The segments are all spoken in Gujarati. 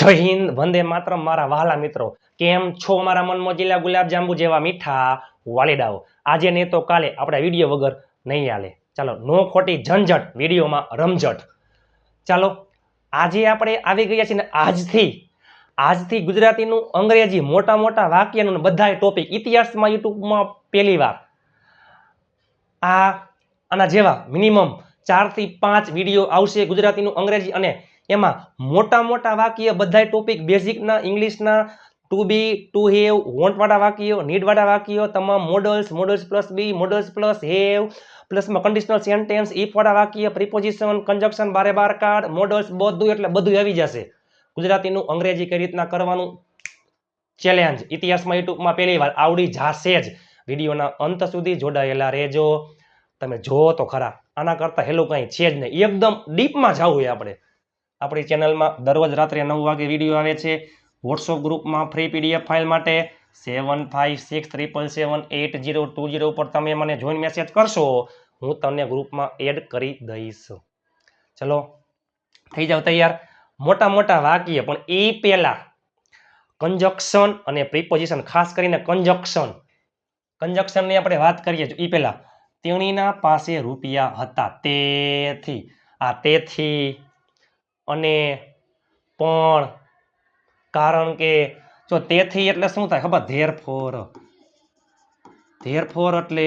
જય હિન્દ, વંદે માત્ર મારા વહાલા મિત્રો. કેમ છો મારા મન ગુલાબજાંબુ ગુલાબ જેવા મીઠા વાલીડાઓ? આજે નહીં તો કાલે આપણે વીડિયો વગર નહીં હાલે. ચાલો, નો ખોટી ઝંઝટ, વિડીયોમાં રમઝટ. ચાલો, આજે આપણે આવી ગયા છીએ ને આજથી આજથી ગુજરાતીનું અંગ્રેજી મોટા મોટા વાક્યનું બધાય ટોપિક ઇતિહાસમાં, યુટ્યુબમાં પહેલી વાર. આ, આના જેવા મિનિમમ ચારથી પાંચ વીડિયો આવશે ગુજરાતીનું અંગ્રેજી અને એમાં મોટા મોટા વાક્ય, બધાય ટોપિક બેઝિકના ઇંગ્લિશના ટુ બી ટુ હેવ વોન્ટવાળા વાક્યો નીડવાળા વાક્યો, તમામ models models plus be models plus have પ્લસમાં conditional sentence ઇફવાળા વાક્ય પ્રિપોઝિશન કન્જક્શન બારે બાર કાર્ડ મોડલ્સ બધું એટલે બધું આવી જશે. ગુજરાતીનું અંગ્રેજી કઈ રીતના કરવાનું? ચેલેન્જ ઇતિહાસમાં, યુટ્યુબમાં પહેલી વાર આવડી જશે જ. વિડીયોના અંત સુધી જોડાયેલા રહેજો. તમે જો તો ખરા. આના કરતાં હેલું કંઈ છે જ નહીં. એકદમ ડીપમાં જવું હોય આપણે. આપણી ચેનલમાં દરરોજ રાત્રે નવ વાગે વીડિયો આવે છે. વોટ્સઅપ ગ્રુપમાં ફ્રી પીડીએફ ફાઇલ માટે seven five six triple seven eight zero two zero ઉપર તમે મને જોઈન મેસેજ કરશો, હું તમને ગ્રુપમાં એડ કરી દઈશ. ચલો, થઈ જાવ તૈયાર. મોટા મોટા વાક્ય, પણ એ પહેલાં કંજક્શન અને પ્રિપોઝિશન ખાસ કરીને કંજક્શન કંજક્શનની આપણે વાત કરીએ એ પહેલાં, તેણીના પાસે રૂપિયા હતા. તેથી, આ તેથી અને પણ કારણ કે જો તેથી એટલે શું થાય ખબર? ધેર ફોર એટલે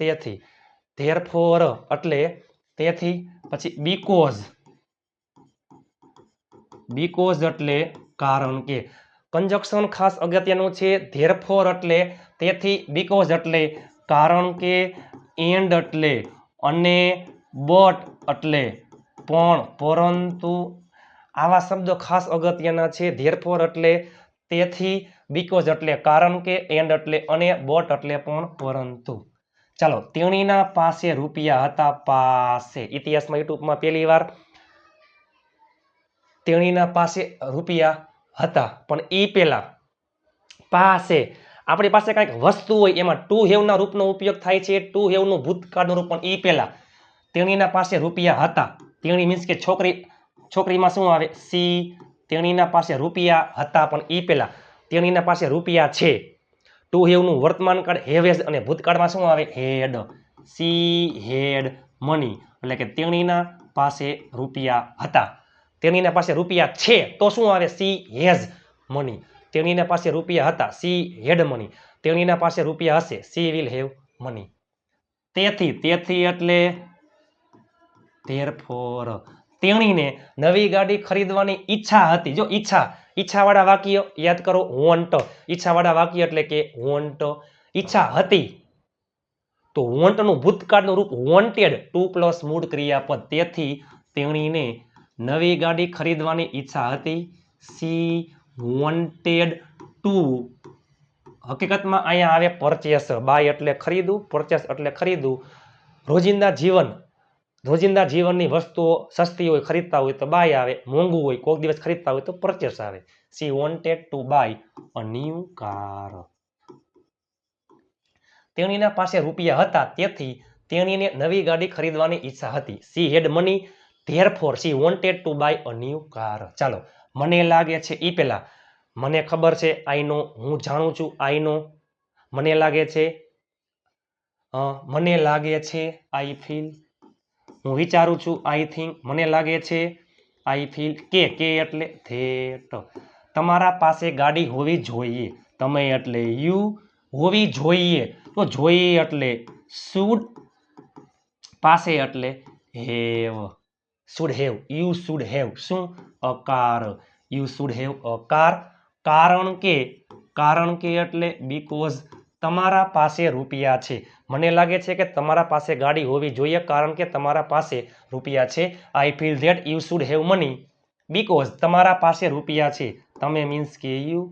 તેથી. ધેર ફોર એટલે તેથી પછી બીકોઝ બીકોઝ એટલે કારણ કે. કન્જક્શન ખાસ અગત્યનું છે. ધેર ફોર એટલે તેથી બીકોઝ એટલે કારણ કે એન્ડ એટલે અને બટ એટલે. પણ પરંતુ આવા શબ્દો ખાસ અગત્યના છે. ધેરફોર એટલે તેથી બીકોઝ એટલે કારણ કે એન્ડ એટલે અને બોટ એટલે પણ પરંતુ. ચાલો, તેણીના પાસે રૂપિયા હતા પાસે. ઇતિહાસમાં યુટ્યુબમાં પહેલી વાર તેણીના પાસે રૂપિયા હતા. પણ એ પહેલા પાસે. આપણી પાસે કાંઈક વસ્તુ હોય એમાં ટુ હેવના રૂપનો ઉપયોગ થાય છે. ટુ હેવનું ભૂતકાળનું રૂપ, પણ એ પહેલા તેણીના પાસે રૂપિયા હતા. તેણી મીન્સ કે છોકરી, છોકરીમાં શું આવે? સી, તેણીના પાસે રૂપિયા હતા, પણ એ પહેલાં તેણીના પાસે રૂપિયા છે. ટુ હેવનું વર્તમાન કાળ હેવેઝ અને ભૂતકાળમાં શું આવે? હેડ. She, had money. એટલે કે તેણીના પાસે રૂપિયા હતા. તેણીના પાસે રૂપિયા છે, તો શું આવે? She has money. તેણીના પાસે રૂપિયા હતા, સી, હેડ મની. તેણીના પાસે રૂપિયા હશે, સી વિલ હેવ મની. તેથી તેથી એટલે ધેરફોર તેણીને નવી ગાડી ખરીદવાની ઈચ્છા હતી. જો ઈચ્છા, ઈચ્છાવાળા વાક્ય યાદ કરો વોન્ટ ઈચ્છાવાળા વાક્ય એટલે કે વોન્ટ ઈચ્છા હતી. તો વોન્ટનું ભૂતકાળનું રૂપ વોન્ટેડ ટુ પ્લસ મૂળ ક્રિયાપદ. તેથી તેણીને નવી ગાડી ખરીદવાની ઈચ્છા હતી. She wanted to. હકીકતમાં અહીંયા આવે પરચેસ બાય એટલે ખરીદવું પરચેસ એટલે ખરીદવું. રોજિંદા જીવન રોજિંદા જીવનની વસ્તુઓ સસ્તી હોય, ખરીદતા હોય તો બાય આવે, મોંઘું હોય કોઈક દિવસ ખરીદતા હોય તો પરચેસ આવે. She wanted to buy a new car તેણીના પાસે રૂપિયા હતા, તેથી તેણીને નવી ગાડી ખરીદવાની ઈચ્છા હતી. She had money therefore she wanted to buy a new car ચાલો, મને લાગે છે એ પહેલા મને ખબર છે આઈનો હું જાણું છું આઈનો મને લાગે છે મને લાગે છે આઈ ફીલ હું વિચારું છું આઈ થિંક મને લાગે છે આઈ ફીલ કે કે એટલે ધેટ તમારા પાસે ગાડી હોવી જોઈએ. તમે એટલે યુ હોવી જોઈએ. તો જોઈએ એટલે શુડ પાસે એટલે have should have you should have શું? A car you should have a car કારણ કે કારણ કે એટલે બીકોઝ તમારા પાસે રૂપિયા છે. મને લાગે છે કે તમારા પાસે ગાડી હોવી જોઈએ કારણ કે તમારા પાસે રૂપિયા છે. I feel that you should have money because તમારા પાસે રૂપિયા છે. તમે મીન્સ કે યુ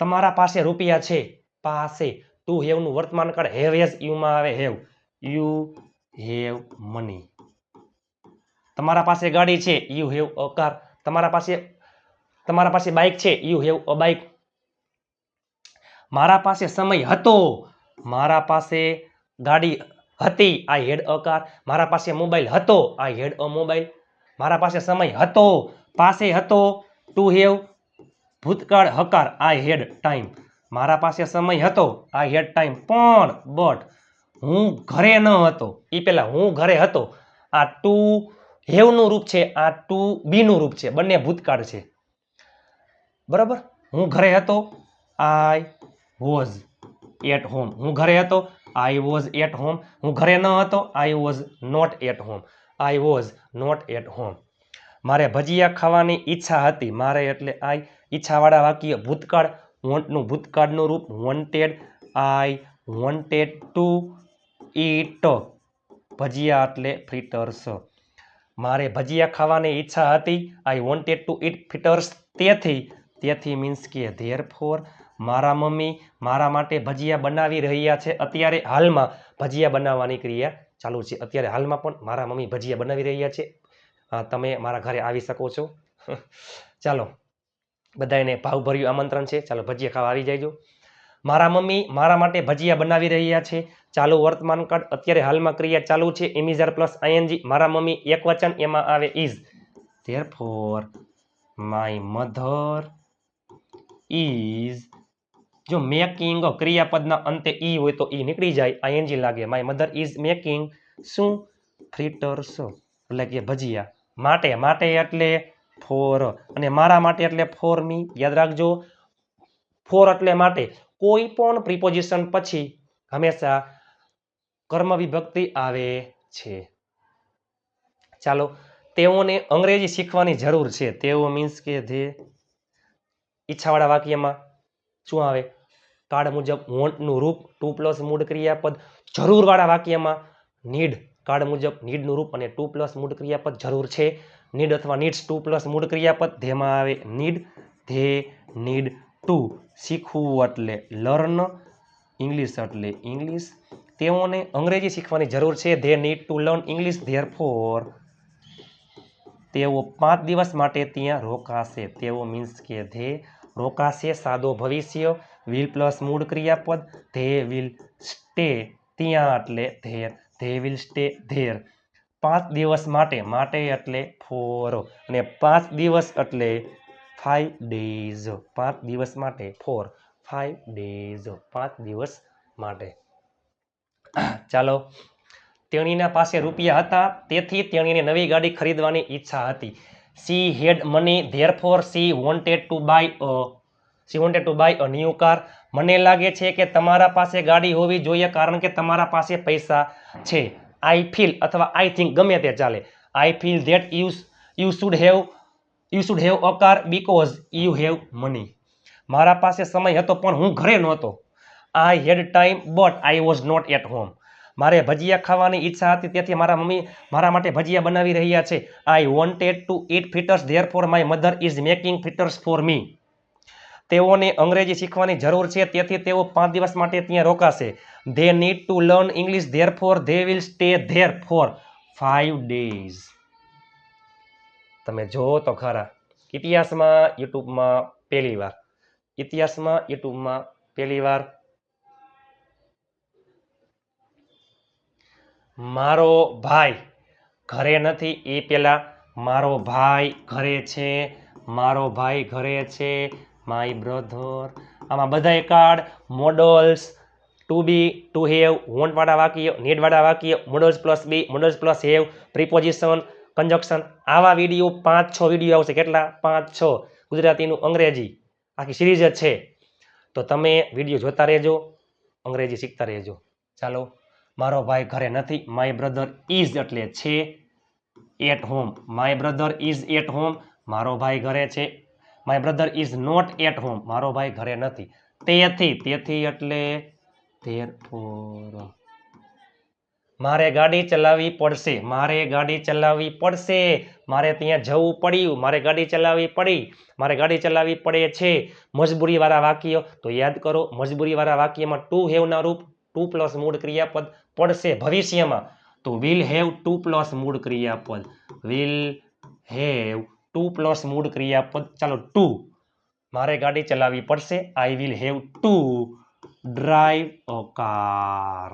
તમારા પાસે રૂપિયા છે. પાસે. ટુ હેવનું વર્તમાન કાળ હેવ હેઝ યુમાં આવે. હેવ યુ હેવ મની તમારા પાસે ગાડી છે. યુ હેવ અ કાર તમારા પાસે તમારા પાસે બાઇક છે. યુ હેવ અ બાઇક મારા પાસે સમય હતો. મારા પાસે ગાડી હતી, આ હેડ અકાર. મારા પાસે મોબાઈલ હતો આઈ હેડ અ મોબાઈલ. મારા પાસે સમય હતો, પાસે હતો. ટુ હેવ ભૂતકાળ હકાર આઈ હેડ ટાઈમ. મારા પાસે સમય હતો આઈ હેડ ટાઈમ. પણ બટ હું ઘરે ન હતો. એ પહેલાં હું ઘરે હતો. આ ટુ હેવનું રૂપ છે, આ ટુ બીનું રૂપ છે. બંને ભૂતકાળ છે. બરાબર? હું ઘરે હતો. આઈ વોઝ એટ હોમ હું ઘરે હતો આઈ વોઝ એટ હોમ હું ઘરે ન હતો I was not at home I was not at home મારે ભજીયા ખાવાની ઈચ્છા હતી. મારે એટલે આઈ ઈચ્છાવાળા વાક્ય ભૂતકાળ વોન્ટનું ભૂતકાળનું રૂપ wanted I wanted to eat bhajiya એટલે ફ્રીટર્સ મારે ભજીયા ખાવાની ઈચ્છા હતી. આઈ વોન્ટેડ ટુ ઈટ ફિટર્સ તેથી તેથી મીન્સ કે ધેર ફોર મારા મમ્મી મારા માટે ભજીયા બનાવી રહ્યા છે. અત્યારે હાલમાં ભજીયા બનાવવાની ક્રિયા ચાલુ છે. અત્યારે હાલમાં પણ મારા મમ્મી ભજીયા બનાવી રહ્યા છે. તમે મારા ઘરે આવી શકો છો. ચાલો બધાને ભાવભર્યું આમંત્રણ છે. ચાલો, ભજીયા ખાવા આવી જાયજો. મારા મમ્મી મારા માટે ભજીયા બનાવી રહ્યા છે. ચાલુ વર્તમાન કાળ અત્યારે હાલમાં ક્રિયા ચાલુ છે. ઇમિઝર પ્લસ આઈએનજી મારા મમ્મી એક વચન એમાં આવે is therefore my mother is જો મેકિંગ ક્રિયાપદના અંતે ઈ હોય તો ઈ નીકળી જાય આઈએનજી લાગે. માય મધર ઇઝ મેકિંગ શું? ફ્રીટર્સ એટલે કે ભજીયા. માટે માટે એટલે ફોર અને મારા માટે એટલે ફોર મી. યાદ રાખજો. ફોર એટલે માટે કોઈ પણ પ્રિપોઝિશન પછી હંમેશા કર્મ વિભક્તિ આવે છે. ચાલો, તેઓને અંગ્રેજી શીખવાની જરૂર છે. તેઓ મીન્સ કે જે ઈચ્છાવાળા વાક્યમાં શું આવે? કાર્ડ મુજબ વોન્ટનું રૂપ ટુ પ્લસ મૂળ ક્રિયાપદ જરૂરવાળા વાક્યમાં નીડ કાળ મુજબ નીડનું રૂપ અને ટુ પ્લસ મૂળ ક્રિયાપદ જરૂર છે. નીડ અથવા નીડ્સ ટુ પ્લસ મૂળ ક્રિયાપદ, ધેમાં આવે નીડ, ધે, નીડ, ટુ. શીખવું એટલે લર્ન, ઇંગ્લિશ એટલે ઇંગ્લિશ. તેઓને અંગ્રેજી શીખવાની જરૂર છે. They need to learn English therefore તેઓ પાંચ દિવસ માટે ત્યાં રોકાશે. તેઓ મીન્સ કે ધે રોકાશે. સાદો ભવિષ્ય વિલ પ્લસ મૂળ ક્રિયાપદ, ધે વિલ સ્ટે ત્યાં એટલે there, they will stay there. પાંચ દિવસ માટે માટે એટલે ફોર અને પાંચ દિવસ એટલે ફાઈવ ડેઝ. પાંચ દિવસ માટે ફોર ફાઈવ ડેઝ. પાંચ દિવસ માટે. ચાલો, તેણીના પાસે રૂપિયા હતા, તેથી તેણીને નવી ગાડી ખરીદવાની ઈચ્છા હતી. She had money therefore she wanted to buy a she wanted to buy a new car મને લાગે છે કે તમારા પાસે ગાડી હોવી જોઈએ કારણ કે તમારા પાસે પૈસા છે. આઈ ફીલ અથવા આઈ થિંક ગમે તે ચાલે. I feel that you you should have you should have a car because you have money મારા પાસે સમય હતો પણ હું ઘરે નહોતો. I had time but I was not at home મારે ભજીયા ખાવાની ઈચ્છા હતી, તેથી મારા મમ્મી મારા માટે ભજીયા બનાવી રહ્યા છે. I wanted to eat fritters therefore my mother is making fritters for me તેઓને અંગ્રેજી શીખવાની જરૂર છે, તેથી તેઓ પાંચ દિવસ માટે ત્યાં રોકાશે. They need to learn English therefore they will stay there for five days તમે જુઓ તો ખરા, ઇતિહાસમાં, યુટ્યુબમાં પહેલી વાર. ઇતિહાસમાં, યુટ્યુબમાં પહેલી વાર. મારો ભાઈ ઘરે નથી, એ પહેલાં મારો ભાઈ ઘરે છે, મારો ભાઈ ઘરે છે માય બ્રધર આમાં બધાય card modals to be to have વોન્ટવાળા વાક્ય નીડવાળા વાક્ય modals plus be modals plus have preposition conjunction આવા વીડિયો પાંચ, છ વીડિયો આવશે. કેટલા? પાંચ, છ. ગુજરાતીનું અંગ્રેજી. આખી સિરીઝ જ છે. તો તમે વીડિયો જોતા રહેજો. અંગ્રેજી શીખતા રહેજો. ચાલો. મારો ભાઈ ઘરે નથી. માય બ્રધર ઇઝ એટલે છે at home my brother is at home મારો ભાઈ ઘરે છે my brother is not at home મારો ભાઈ ઘરે નથી. તેથી તેથી એટલે therefore મારે ગાડી ચલાવવી પડશે. મારે ગાડી ચલાવવી પડશે. મારે ત્યાં જવું પડ્યું. મારે ગાડી ચલાવવી પડી. મારે ગાડી ચલાવવી પડે છે. મજબૂરીવાળા વાક્ય, તો યાદ કરો, મજબૂરીવાળા વાક્યમાં ટુ હેવના રૂપ ટુ પ્લસ મૂળ ક્રિયાપદ પડશે ભવિષ્યમાં. તો વિલ હેવ ટુ પ્લસ મૂળ ક્રિયાપદ. વિલ હેવ ટુ પ્લસ મૂળ ક્રિયાપદ, ચાલો ટુ. મારે ગાડી ચલાવવી પડશે. I will have to drive a car.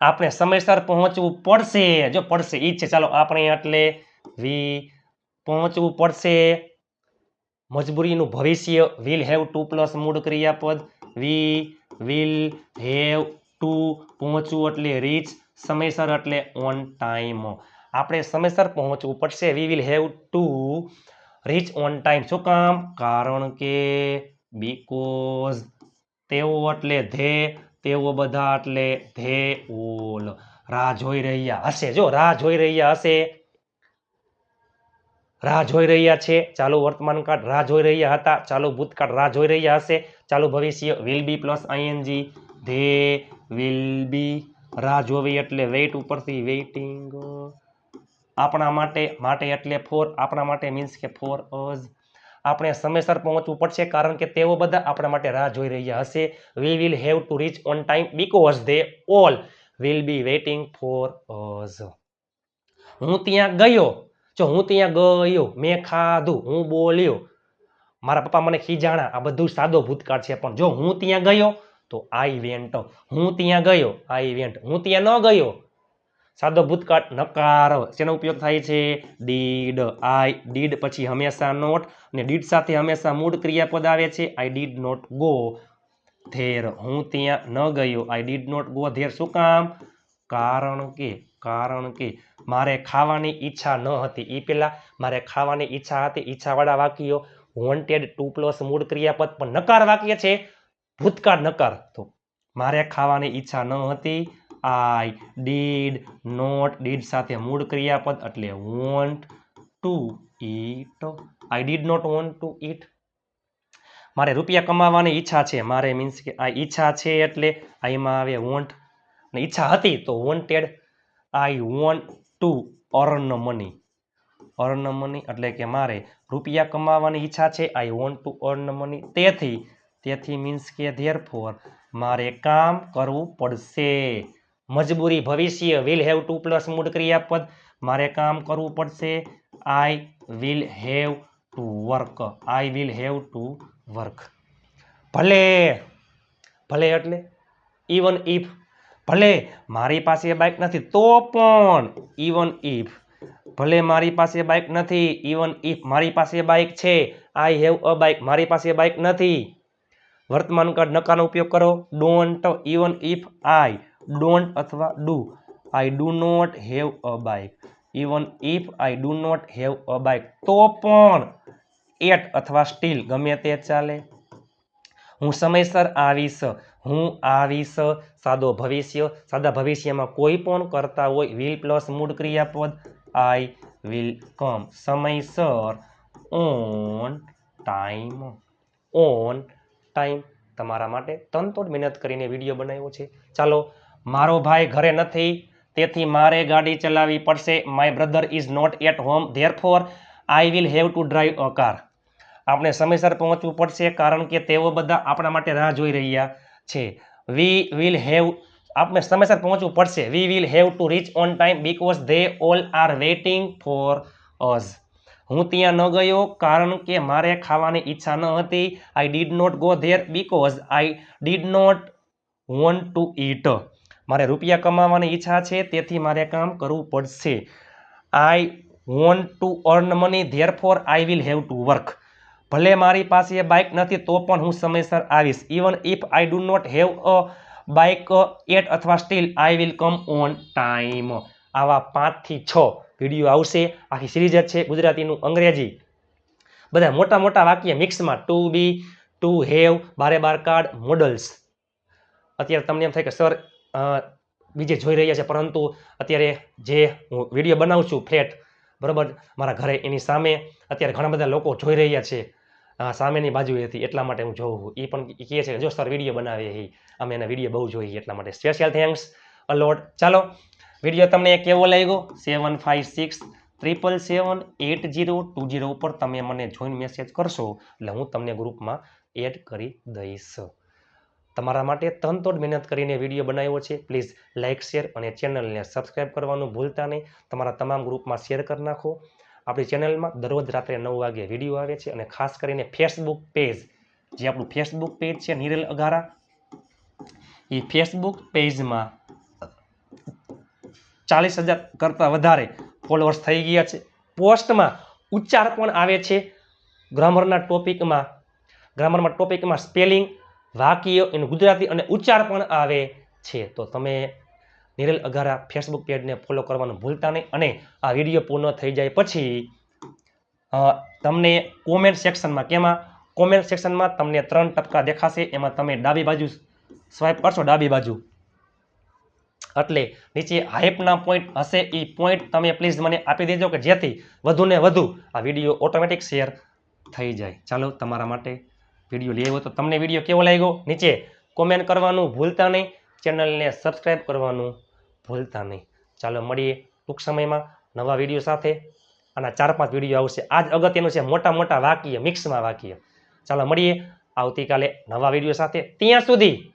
આપણે સમયસર પહોંચવું પડશે. જો પડશે, ઈ છે. ચાલો, આપણે એટલે વી પહોંચવું પડશે. મજબૂરીનું ભવિષ્ય. વિલ હેવ ટુ પ્લસ મૂળ ક્રિયાપદ. વી વિલ હેવ ટુ પહોંચવું એટલે રીચ સમયસર એટલે ઓન ટાઈમ આપણે સમયસર પહોંચવું પડશે. We will have to reach on time શું કામ? કારણ કે બીકોઝ તેઓ એટલે ધે, તેઓ બધા એટલે ધે ઓલ. રાહ જોઈ રહ્યા હશે. જો રાહ જોઈ રહ્યા હશે, રાહ જોઈ રહ્યા છે, ચાલુ વર્તમાન કાળ રાહ જોઈ રહ્યા હતા, ચાલુ ભૂતકાળ રાહ જોઈ રહ્યા હશે, ચાલુ ભવિષ્ય will be plus I N G they will be રાહ જોવી એટલે વેઇટ ઉપરથી વેઇટિંગ આપણા માટે માટે એટલે ફોર, આપણા માટે મીન્સ કે ફોર અઝ આપણે સમયસર પહોંચવું પડશે કારણ કે તેઓ બધા આપણા માટે રાહ જોઈ રહ્યા હશે. We will have to reach on time because they all will be waiting for us હું ત્યાં ગયો. જો હું ત્યાં ગયો, મેં ખાધું, હું બોલ્યો. મારા પપ્પા મને ખીજાણા, આ બધું સાદો ભૂતકાળ છે. પણ જો હું ત્યાં ગયો, તો આઈ વેન્ટ હું ત્યાં ગયો આઈ વેન્ટ હું ત્યાં ન ગયો સાદો ભૂતકાળ નકાર. શેનો ઉપયોગ થાય છે? ડીડ. આઈ ડીડ પછી હંમેશા નોટ અને ડીડ સાથે હંમેશા મૂળ ક્રિયાપદ આવે છે. I did not go. There. હું ત્યાં ન ગયો. I did not go. There શું કામ? કારણ કે કારણ કે મારે ખાવાની ઈચ્છા ન હતી. એ પહેલાં મારે ખાવાની ઈચ્છા હતી. ઈચ્છાવાળા વાક્યો વોન્ટેડ ટુ પ્લસ મૂળ ક્રિયાપદ પણ નકાર વાક્ય છે. ભૂતકાળ નકાર. તો મારે ખાવાની ઈચ્છા ન હતી. આઈ ડીડ નોટ ડીડ સાથે મૂળ ક્રિયાપદ એટલે want to eat I did not want to eat મારે રૂપિયા કમાવાની ઈચ્છા છે. મારે મીન્સ કે આ ઈચ્છા છે એટલે આ એમાં આવે વોન્ટ ને ઈચ્છા હતી તો wanted I want to earn money earn money એટલે કે મારે રૂપિયા કમાવાની ઈચ્છા છે. I want to earn money તેથી તેથી મીન્સ કે ધેર ફોર મારે કામ કરવું પડશે. મજબૂરી ભવિષ્ય વિલ હેવ ટુ પ્લસ મૂળ ક્રિયાપદ. મારે કામ કરવું પડશે. I will have to work I will have to work ભલે ભલે એટલે ઇવન ઇફ ભલે મારી પાસે બાઇક નથી, તો પણ ઇવન ઇફ ભલે મારી પાસે બાઇક નથી ઇવન ઇફ મારી પાસે બાઇક છે આઈ હેવ અ બાઇક મારી પાસે બાઇક નથી. વર્તમાન કાળ નકારનો ઉપયોગ કરો. Don't even if I don't અથવા do I do not have a bike even if I do not have a bike તો પણ એટ અથવા સ્ટીલ ગમે તે ચાલે. હું સમયસર આવીશ. હું આવીશ. સાદો ભવિષ્ય, સાદા ભવિષ્યમાં કોઈ પણ કરતા હોય વિલ પ્લસ મૂળ ક્રિયાપદ આઈ વિલ કમ સમયસર ઓન ટાઈમ ઓન ટાઈમ તમારા માટે તનતોડ મહેનત કરીને વીડિયો બનાવ્યો છે. ચાલો મારો ભાઈ ઘરે નથી, તેથી મારે ગાડી ચલાવવી પડશે. My brother is not at home therefore I will have to drive a car આપણે સમયસર પહોંચવું પડશે, કારણ કે તેઓ બધા આપણા માટે રાહ જોઈ રહ્યા છે. વી વિલ હેવ આપણે સમયસર પહોંચવું પડશે. We will have to reach on time because they all are waiting for us હું ત્યાં ન ગયો, કારણ કે મારે ખાવાની ઈચ્છા ન હતી. I did not go there because I did not want to eat મારે રૂપિયા કમાવાની ઈચ્છા છે, તેથી મારે કામ કરવું પડશે. I want to earn money therefore I will have to work ભલે મારી પાસે બાઇક નથી, તો પણ હું સમયસર આવીશ. Even if I do not have a bike at અથવા still I will come on time આવા પાંચથી છ વીડિયો આવશે. આખી સિરીઝ જ છે, ગુજરાતીનું, અંગ્રેજી. બધા મોટા મોટા વાક્ય મિક્સમાં ટુ બી ટુ હેવ બારે બાર કાર્ડ મોડલ્સ અત્યારે તમને એમ થાય કે સર બીજે જોઈ રહ્યા છે, પરંતુ અત્યારે જે હું વીડિયો બનાવું છું ફ્લેટ, બરાબર? મારા ઘરે એની સામે અત્યારે ઘણા બધા લોકો જોઈ રહ્યા છે. સામેની સામેની બાજુએથી એટલા માટે હું જોઉં છું. એ પણ કહે છે જો સર વીડિયો બનાવીએ અમે એના વીડિયો બહુ જોઈએ એટલા માટે. સ્પેશિયલ થેન્ક્સ અલોટ ચાલો વીડિયો તમને કેવો લાગ્યો? Seven five six triple seven eight zero two zero ઉપર તમે મને જોઈન મેસેજ કરશો, એટલે હું તમને ગ્રુપમાં એડ કરી દઈશ. તમારા માટે તનતોડ મહેનત કરીને વીડિયો બનાવ્યો છે. પ્લીઝ લાઇક શેર અને ચેનલને સબસ્ક્રાઇબ કરવાનું ભૂલતા નહીં. તમારા તમામ ગ્રુપમાં શેર કરી નાખો. આપણી ચેનલમાં દરરોજ રાત્રે નવ વાગે વીડિયો આવે છે અને ખાસ કરીને ફેસબુક પેજ જે આપણું ફેસબુક પેજ છે, નિરેલ અઘારા એ ફેસબુક પેજમાં ચાલીસ હજાર કરતાં વધારે ફોલોઅર્સ થઈ ગયા છે. પોસ્ટમાં ઉચ્ચાર પણ આવે છે. ગ્રામરના ટોપિકમાં ગ્રામરમાં ટોપિકમાં સ્પેલિંગ વાક્ય એનું ગુજરાતી અને ઉચ્ચાર પણ આવે છે. તો તમે નિરેલ અઘારા ફેસબુક પેજને ફોલો કરવાનું ભૂલતા નહીં અને આ વીડિયો પૂર્ણ થઈ જાય પછી તમને કોમેન્ટ સેક્શનમાં કેમાં કોમેન્ટ સેક્શનમાં તમને ત્રણ ટપકા દેખાશે. એમાં તમે ડાબી બાજુ સ્વાઇપ કરશો, ડાબી બાજુ. એટલે નીચે હાઇપના પોઈન્ટ હશે એ પોઈન્ટ તમે પ્લીઝ મને આપી દેજો કે જેથી વધુને વધુ આ વીડિયો ઓટોમેટિક શેર થઈ જાય. ચાલો, તમારા માટે વીડિયો લેવો તો તમને વીડિયો કેવો લાગ્યો? નીચે કોમેન્ટ કરવાનું ભૂલતા નહીં. ચેનલને સબસ્ક્રાઈબ કરવાનું ભૂલતા નહીં. ચાલો મળીએ ટૂંક સમયમાં નવા વીડિયો સાથે. આના ચાર પાંચ વીડિયો આવશે. આજ અગત્યનું છે મોટા મોટા વાક્ય મિક્સમાં વાક્ય. ચાલો મળીએ આવતીકાલે નવા વીડિયો સાથે. ત્યાં સુધી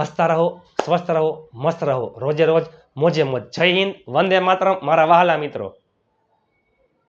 હસતા રહો, સ્વસ્થ રહો, મસ્ત રહો. રોજે રોજ મોજે મોજ. જય હિન્દ, વંદે માતરમ. મારા વહાલા મિત્રો.